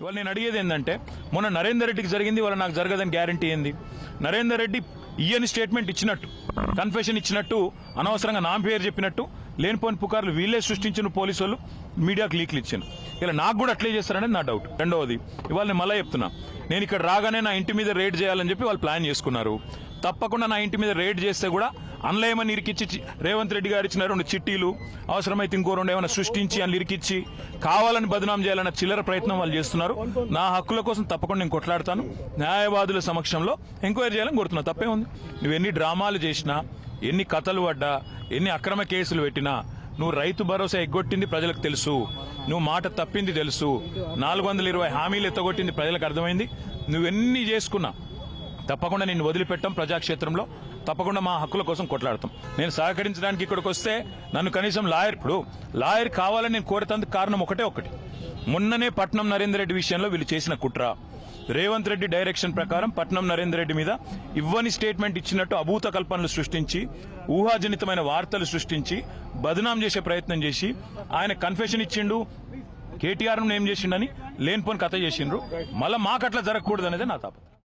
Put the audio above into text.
ఇవాళ నేను అడిగేది ఏంటంటే మొన్న నరేందర్ రెడ్డికి జరిగింది ఇవాళ నాకు జరగదని గ్యారంటీ ఏంది? నరేందర్ రెడ్డి ఇయ్యని స్టేట్మెంట్ ఇచ్చినట్టు కన్ఫెషన్ ఇచ్చినట్టు అనవసరంగా నా పేరు చెప్పినట్టు లేనిపోని పుకార్లు వీళ్ళే సృష్టించిన పోలీసు వాళ్ళు మీడియాకు లీక్లు ఇచ్చాను. ఇలా నాకు కూడా అట్లే చేస్తారనేది నా డౌట్ రెండవది ఇవాళ నేను మళ్ళీ చెప్తున్నా నేను ఇక్కడ రాగానే నా ఇంటి మీద రేడ్ చేయాలని చెప్పి వాళ్ళు ప్లాన్ చేసుకున్నారు. తప్పకుండా నా ఇంటి మీద రేడ్ చేస్తే కూడా అన్లయమని ఇరికిచ్చి చి- రేవంత్ రెడ్డి గారు ఇచ్చిన రెండు చిట్టీలు అవసరమైతే ఇంకో రెండు ఏమైనా సృష్టించి అని ఇరికిచ్చి కావాలని బదనాం చేయాలన్న చిల్లర ప్రయత్నం వాళ్ళు చేస్తున్నారు. నా హక్కుల కోసం తప్పకుండా నేను కొట్లాడతాను. న్యాయవాదుల సమక్షంలో ఎంక్వైరీ చేయాలని కోరుతున్నా. తప్పే ఉంది నువ్వు ఎన్ని డ్రామాలు చేసినా ఎన్ని కథలు పడ్డా ఎన్ని అక్రమ కేసులు పెట్టినా నువ్వు రైతు భరోసా ఎగ్గొట్టింది ప్రజలకు తెలుసు. నువ్వు మాట తప్పింది తెలుసు. నాలుగు వందల ఇరవై హామీలు ఎత్తగొట్టింది ప్రజలకు అర్థమైంది. నువ్వెన్ని చేసుకున్నా తప్పకుండా నేను వదిలిపెట్టాం ప్రజాక్షేత్రంలో. తప్పకుండా మా హక్కుల కోసం కొట్లాడతాం. నేను సహకరించడానికి ఇక్కడికి వస్తే నన్ను కనీసం లాయర్ ఇప్పుడు లాయర్ కావాలని నేను కోరేందుకు కారణం ఒకటే ఒకటి మొన్ననే పట్నం నరేందర్ రెడ్డి విషయంలో వీళ్ళు చేసిన కుట్ర. రేవంత్ రెడ్డి డైరెక్షన్ ప్రకారం పట్నం నరేందర్ రెడ్డి మీద ఇవ్వని స్టేట్మెంట్ ఇచ్చినట్టు అభూత కల్పనలు సృష్టించి ఊహాజనితమైన వార్తలు సృష్టించి బదనాం చేసే ప్రయత్నం చేసి ఆయన కన్ఫెషన్ ఇచ్చిండు కేటీఆర్ను ఏం చేసిండని లేనిపోని కథ చేసిండ్రు. మళ్ళీ మాకట్లా జరగకూడదు అనేది నా తాపత్రయం.